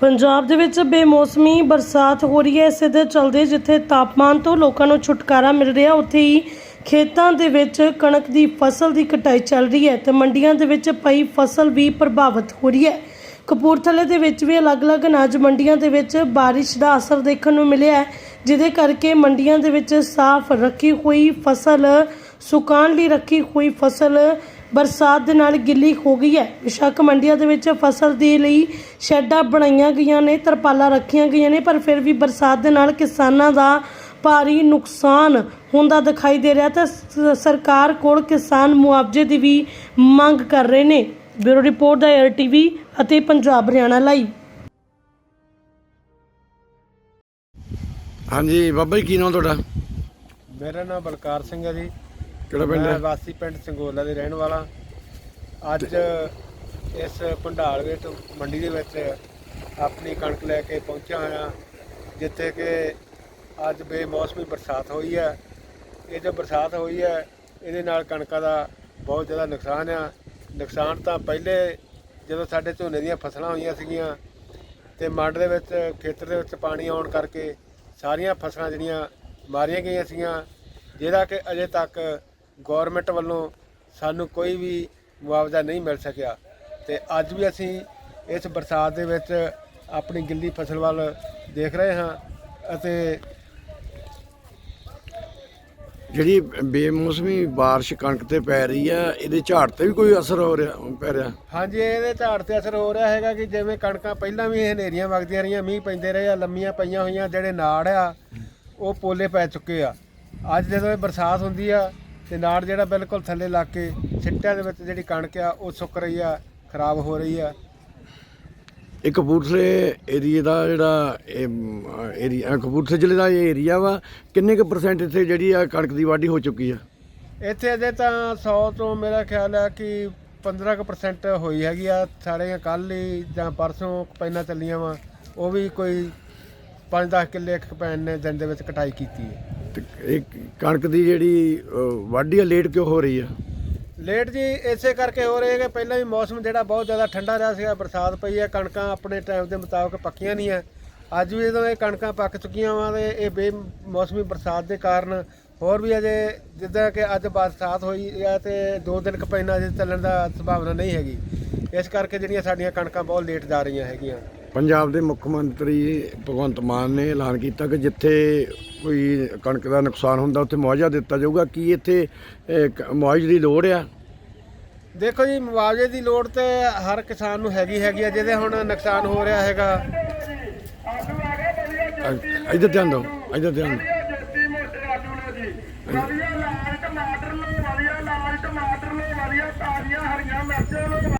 ਪੰਜਾਬ ਦੇ ਵਿੱਚ ਬੇਮੌਸਮੀ ਬਰਸਾਤ ਹੋ ਰਹੀ ਹੈ। ਇਸੇ ਦੇ ਚਲਦੇ ਜਿੱਥੇ ਤਾਪਮਾਨ ਤੋਂ ਲੋਕਾਂ ਨੂੰ ਛੁਟਕਾਰਾ ਮਿਲ ਰਿਹਾ, ਉੱਥੇ ਹੀ ਖੇਤਾਂ ਦੇ ਵਿੱਚ ਕਣਕ ਦੀ ਫਸਲ ਦੀ ਕਟਾਈ ਚੱਲ ਰਹੀ ਹੈ ਤੇ ਮੰਡੀਆਂ ਦੇ ਵਿੱਚ ਪਈ ਫਸਲ ਵੀ ਪ੍ਰਭਾਵਿਤ ਹੋ ਰਹੀ ਹੈ। ਕਪੂਰਥਲੇ ਦੇ ਵਿੱਚ ਵੀ ਅਲੱਗ-ਅਲੱਗ ਅਨਾਜ ਮੰਡੀਆਂ ਦੇ ਵਿੱਚ ਬਾਰਿਸ਼ ਦਾ ਅਸਰ ਦੇਖਣ ਨੂੰ ਮਿਲਿਆ ਹੈ, ਜਿਹਦੇ ਕਰਕੇ ਮੰਡੀਆਂ ਦੇ ਵਿੱਚ ਸਾਫ਼ ਰੱਖੀ ਹੋਈ ਫਸਲ, ਸੁਕਾਉਣ ਲਈ ਰੱਖੀ ਹੋਈ ਫਸਲ ਬਰਸਾਤ ਦੇ ਨਾਲ ਗਿੱਲੀ ਹੋ ਗਈ ਹੈ। ਬਿਸ਼ੱਕ ਮੰਡੀਆਂ ਦੇ ਵਿੱਚ ਫਸਲ ਦੇ ਲਈ ਸ਼ੈੱਡਾਂ ਬਣਾਈਆਂ ਗਈਆਂ ਨੇ ਤਰਪਾਲਾਂ ਰੱਖੀਆਂ ਗਈਆਂ ਨੇ ਪਰ ਫਿਰ ਵੀ ਬਰਸਾਤ ਦੇ ਨਾਲ ਕਿਸਾਨਾਂ ਦਾ ਭਾਰੀ ਨੁਕਸਾਨ ਹੁੰਦਾ ਦਿਖਾਈ ਦੇ ਰਿਹਾ। ਤੇ ਸਰਕਾਰ ਕੋਲ ਕਿਸਾਨ ਮੁਆਵਜ਼ੇ ਦੀ ਵੀ ਮੰਗ ਕਰ ਰਹੇ ਨੇ। ਬਿਊਰੋ ਰਿਪੋਰਟ ਦਾ ਏਅਰ ਟੀਵੀ ਅਤੇ ਪੰਜਾਬ ਹਰਿਆਣਾ ਲਾਈਵ ਹਾਂਜੀ ਬਾਬਾ ਜੀ ਕੀ ਨਾਮ ਤੁਹਾਡਾ? ਮੇਰਾ ਨਾਮ ਬਲਕਾਰ ਸਿੰਘ ਹੈ ਜੀ। ਕਿਹੜਾ ਪਿੰਡ ਮੈਂ ਹੈ ਵਾਸੀ ਪਿੰਡ ਸੰਗੋਲਾ ਦੇ ਰਹਿਣ ਵਾਲਾ। ਅੱਜ ਇਸ ਭੰਡਾਲ ਵਿੱਚ ਮੰਡੀ ਦੇ ਵਿੱਚ ਆਪਣੀ ਕਣਕ ਲੈ ਕੇ ਪਹੁੰਚਿਆ ਹੋਇਆ। ਜਿੱਥੇ ਕਿ ਅੱਜ ਬੇਮੌਸਮੀ ਬਰਸਾਤ ਹੋਈ ਹੈ। ਇਹ ਜੋ ਬਰਸਾਤ ਹੋਈ ਹੈ ਇਹਦੇ ਨਾਲ ਕਣਕਾਂ ਦਾ ਬਹੁਤ ਜ਼ਿਆਦਾ ਨੁਕਸਾਨ ਆ। ਨੁਕਸਾਨ ਤਾਂ ਪਹਿਲੇ ਜਦੋਂ ਸਾਡੇ ਝੋਨੇ ਦੀਆਂ ਫਸਲਾਂ ਹੋਈਆਂ ਸੀਗੀਆਂ ਤੇ ਮੱਡ ਦੇ ਵਿੱਚ ਖੇਤਰ ਦੇ ਵਿੱਚ ਪਾਣੀ ਆਉਣ ਕਰਕੇ ਸਾਰੀਆਂ ਫਸਲਾਂ ਜਿਹੜੀਆਂ ਮਾਰੀਆਂ ਗਈਆਂ ਸੀਗੀਆਂ ਜਿਹਦਾ ਕਿ ਅਜੇ ਤੱਕ ਗਵਰਨਮੈਂਟ ਵੱਲੋਂ ਸਾਨੂੰ ਕੋਈ ਵੀ ਮੁਆਵਜ਼ਾ ਨਹੀਂ ਮਿਲ ਸਕਿਆ ਤੇ ਅੱਜ ਵੀ ਅਸੀਂ ਇਸ ਬਰਸਾਤ ਦੇ ਵਿੱਚ ਆਪਣੀ ਗਿੱਲੀ ਫਸਲ ਵੱਲ ਦੇਖ ਰਹੇ ਹਾਂ ਅਤੇ ਜਿਹੜੀ ਬੇਮੌਸਮੀ بارش ਕਣਕ ਤੇ ਪੈ ਰਹੀ ਆ ਇਹਦੇ ਝਾੜ ਤੇ ਵੀ ਕੋਈ ਅਸਰ ਹੋ ਰਿਹਾ ਪੈ ਰਿਹਾ ਹਾਂਜੀ ਇਹਦੇ ਝਾੜ ਤੇ ਅਸਰ ਹੋ ਰਿਹਾ ਹੈਗਾ ਕਿ ਜਿਵੇਂ ਕਣਕਾਂ ਪਹਿਲਾਂ ਵੀ ਇਹ ਹਨੇਰੀਆਂ ਵਗਦੀਆਂ ਰਹੀਆਂ ਮੀਂਹ ਪੈਂਦੇ ਰਹੇ ਆ ਲੰਮੀਆਂ ਪਈਆਂ ਹੋਈਆਂ ਜਿਹੜੇ ਨਾੜ ਆ ਉਹ ਪੋਲੇ ਪੈ ਚੁੱਕੇ ਆ ਅੱਜ ਜਦੋਂ ਇਹ ਬਰਸਾਤ ਹੁੰਦੀ ਆ ਤੇ ਨਾੜ ਜਿਹੜਾ ਬਿਲਕੁਲ ਥੱਲੇ ਲੱਗ ਕੇ ਸਿੱਟਿਆਂ ਦੇ ਵਿੱਚ ਜਿਹੜੀ ਕਣਕ ਆ ਉਹ ਸੁੱਕ ਰਹੀ ਆ ਖਰਾਬ ਹੋ ਰਹੀ ਆ। ਇਹ ਕਪੂਰਥਲੇ ਏਰੀਆ ਦਾ ਜਿਹੜਾ ਏਰੀਆ ਕਪੂਰਥਲੇ ਜ਼ਿਲ੍ਹੇ ਦਾ ਇਹ ਏਰੀਆ ਵਾ ਕਿੰਨੇ ਕੁ ਪਰਸੈਂਟ ਇੱਥੇ ਜਿਹੜੀ ਆ ਕਣਕ ਦੀ ਵਾਢੀ ਹੋ ਚੁੱਕੀ ਆ? ਇੱਥੇ ਅਜੇ ਤਾਂ 100 ਤੋਂ ਮੇਰਾ ਖਿਆਲ ਹੈ ਕਿ 15% ਹੋਈ ਹੈਗੀ ਆ ਸਾਰੀਆਂ ਕੱਲ ਹੀ ਜਾਂ ਪਰਸੋਂ ਪੈਨਾਂ ਚੱਲੀਆਂ ਵਾ ਉਹ ਵੀ ਕੋਈ 5-10 ਕਿੱਲੇ ਇੱਕ ਪੈਨ ਨੇ ਦਿਨ ਦੇ ਵਿੱਚ ਕਟਾਈ ਕੀਤੀ ਹੈ। ਤੇ ਇਹ ਕਣਕ ਦੀ ਜਿਹੜੀ ਵਾਢੀ ਆ, ਲੇਟ ਕਿਉਂ ਹੋ ਰਹੀ ਆ? ਲੇਟ ਜੀ, ਇਸੇ ਕਰਕੇ ਹੋ ਰਹੇ ਕਿ ਪਹਿਲਾਂ ਵੀ ਮੌਸਮ ਜਿਹੜਾ ਬਹੁਤ ਜ਼ਿਆਦਾ ਠੰਡਾ ਰਿਹਾ ਸੀਗਾ, ਬਰਸਾਤ ਪਈ ਹੈ, ਕਣਕਾਂ ਆਪਣੇ ਟਾਈਮ ਦੇ ਮੁਤਾਬਕ ਪੱਕੀਆਂ ਨਹੀਂ ਹੈ। ਅੱਜ ਵੀ ਜਦੋਂ ਇਹ ਕਣਕਾਂ ਪੱਕ ਚੁੱਕੀਆਂ ਵਾ ਤੇ ਇਹ ਬੇ ਮੌਸਮੀ ਬਰਸਾਤ ਦੇ ਕਾਰਨ ਹੋਰ ਵੀ ਅਜੇ ਜਿੱਦਾਂ ਕਿ ਅੱਜ ਬਰਸਾਤ ਹੋਈ ਆ ਤੇ ਦੋ ਦਿਨ ਕੁ ਪੈਣਾ ਅਜੇ ਚੱਲਣ ਦਾ ਸੰਭਾਵਨਾ ਨਹੀਂ ਹੈਗੀ। ਇਸ ਕਰਕੇ ਜਿਹੜੀਆਂ ਸਾਡੀਆਂ ਕਣਕਾਂ ਬਹੁਤ ਲੇਟ ਜਾ ਰਹੀਆਂ ਹੈਗੀਆਂ। ਪੰਜਾਬ ਦੇ ਮੁੱਖ ਮੰਤਰੀ ਭਗਵੰਤ ਮਾਨ ਨੇ ਐਲਾਨ ਕੀਤਾ ਕਿ ਜਿੱਥੇ ਕੋਈ ਕਣਕ ਦਾ ਨੁਕਸਾਨ ਹੁੰਦਾ ਉੱਥੇ ਮੁਆਵਜ਼ਾ ਦਿੱਤਾ ਜਾਊਗਾ। ਕੀ ਇੱਥੇ ਮੁਆਵਜ਼ੇ ਦੀ ਲੋੜ ਆ? ਦੇਖੋ ਜੀ ਮੁਆਵਜ਼ੇ ਦੀ ਲੋੜ ਤੇ ਹਰ ਕਿਸਾਨ ਨੂੰ ਹੈਗੀ ਹੈਗੀ ਆ ਜਿਹਦੇ ਹੁਣ ਨੁਕਸਾਨ ਹੋ ਰਿਹਾ ਹੈਗਾ। ਇੱਧਰ ਧਿਆਨ ਦਿਓ ਇੱਧਰ ਧਿਆਨ ਦਿਓ। ਵਧੀਆ ਲਾਲ ਟਮਾਟਰ ਲੋ ਵਧੀਆ ਲਾਲ ਟਮਾਟਰ ਲੋ ਵਧੀਆ ਤਾਜ਼ੀਆਂ ਹਰੀਆਂ ਮਿਰਚਾਂ ਲੋ